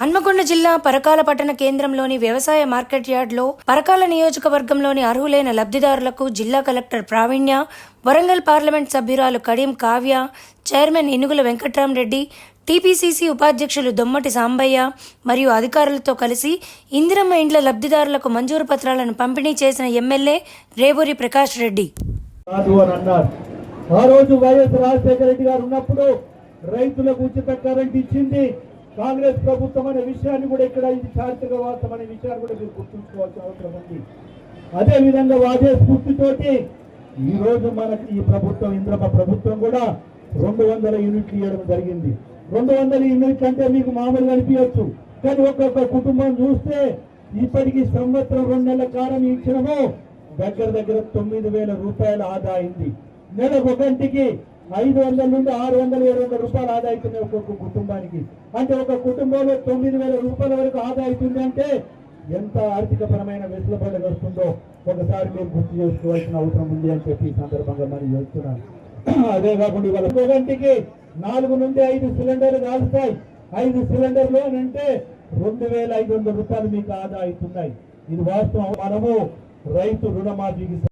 హన్మకొండ జిల్లా పరకాల పట్టణ కేంద్రంలోని వ్యవసాయ మార్కెట్ యార్డ్లో పరకాల నియోజకవర్గంలోని అర్హులైన లబ్ధిదారులకు జిల్లా కలెక్టర్ ప్రావీణ్య వరంగల్ పార్లమెంట్ సభ్యురాలు కడియం కావ్య చైర్మన్ ఇనుగుల వెంకట్రామరెడ్డి టీపీసీసీ ఉపాధ్యక్షులు దొమ్మటి సాంబయ్య మరియు అధికారులతో కలిసి ఇందిరమ్మ ఇండ్ల లబ్ధిదారులకు మంజూరు పత్రాలను పంపిణీ చేసిన ఎమ్మెల్యే రేవూరి ప్రకాష్ రెడ్డి. ఆ రోజు వైఎస్ రాజశేఖర రెడ్డి గారు ఉన్నప్పుడు రైతులకు ఉచిత కరెంట్ ఇచ్చింది. కాంగ్రెస్ ప్రభుత్వం అనే విషయాన్ని కూడా ఇక్కడ ఇది చారిత్రకవాసం అనే విషయాన్ని కూడా మీరు గుర్తుంచుకోవాల్సిన అవసరం ఉంది. అదే విధంగా అదే స్ఫూర్తితోటి ఈరోజు మనకి ఈ ప్రభుత్వం ఇంద్రమ ప్రభుత్వం కూడా రెండు వందల యూనిట్లు ఇవ్వడం జరిగింది. రెండు వందల యూనిట్లు అంటే మీకు మామూలుగా అనిపించవచ్చు. కానీ ఒక్కొక్క కుటుంబం చూస్తే ఇప్పటికి సంవత్సరం రెండు నెలల కాలం ఇచ్చినము దగ్గర దగ్గర తొమ్మిది వేల రూపాయల ఆదా అయింది నెలకు ఒకంటికి ఐదు వందల నుండి ఆరు వందల ఏడు వందల రూపాయలు ఆదా అవుతుంది ఒక్కొక్క కుటుంబానికి. అంటే ఒక కుటుంబంలో తొమ్మిది వేల రూపాయల వరకు ఆదా అవుతుంది అంటే ఎంత ఆర్థికపరమైన వెసులుబాటు వస్తుందో ఒకసారి మీరు గుర్తు చేసుకోవాల్సిన అవసరం ఉంది అని చెప్పి ఈ సందర్భంగా మనం చెప్తున్నాను అదే కాకుండా ఇవాళ గంటకి నాలుగు నుండి ఐదు సిలిండర్లు కాలుస్తాయి. ఐదు సిలిండర్లు అని అంటే రెండు వేల ఐదు వందల రూపాయలు మీకు ఆదా అవుతున్నాయి. ఇది వాస్తవం. మనము రైతు రుణమాఫీకి